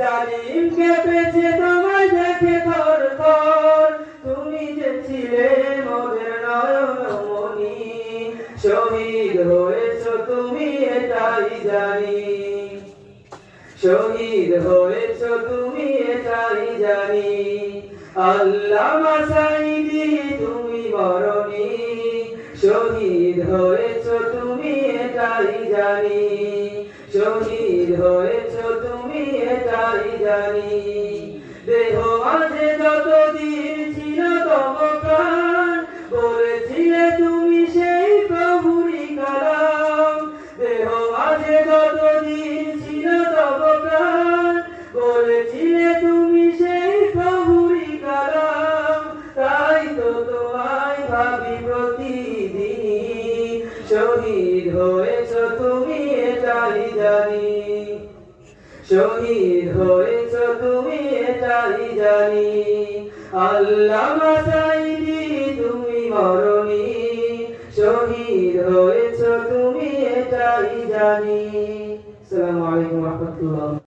জালিমকে পেছে তোমায় দেখে ধর ধর তুমি যে ছিলে মোদের নয়নমণি, শহীদ হয়েছ তুমি এটাই জানি। শহীদ হয়েছ তুমি এটাই জানি। আল্লামা সাইদি তুমি মরণি। শহীদ হয়েছ তুমি এটাই জানি। শহীদ হয়েছ তুমি এটাই জানি। দেহ মাঝে যতদিন ছিল তব প্রাণ, বলেছিলে তুমি সেই প্রভুরি কালাম। দেহ মাঝে যতদিন ছিল তব প্রাণ, বলেছিলে তুমি সেই শহীদ হয়েছ তুমি এটাই জানি। শহীদ হয়েছ তুমি এটাই জানি। আল্লাহ সাইদি তুমি মরণি শহীদ হয়েছ তুমি এটাই জানি। আসসালামু আলাইকুম রহমতুল্লাহ।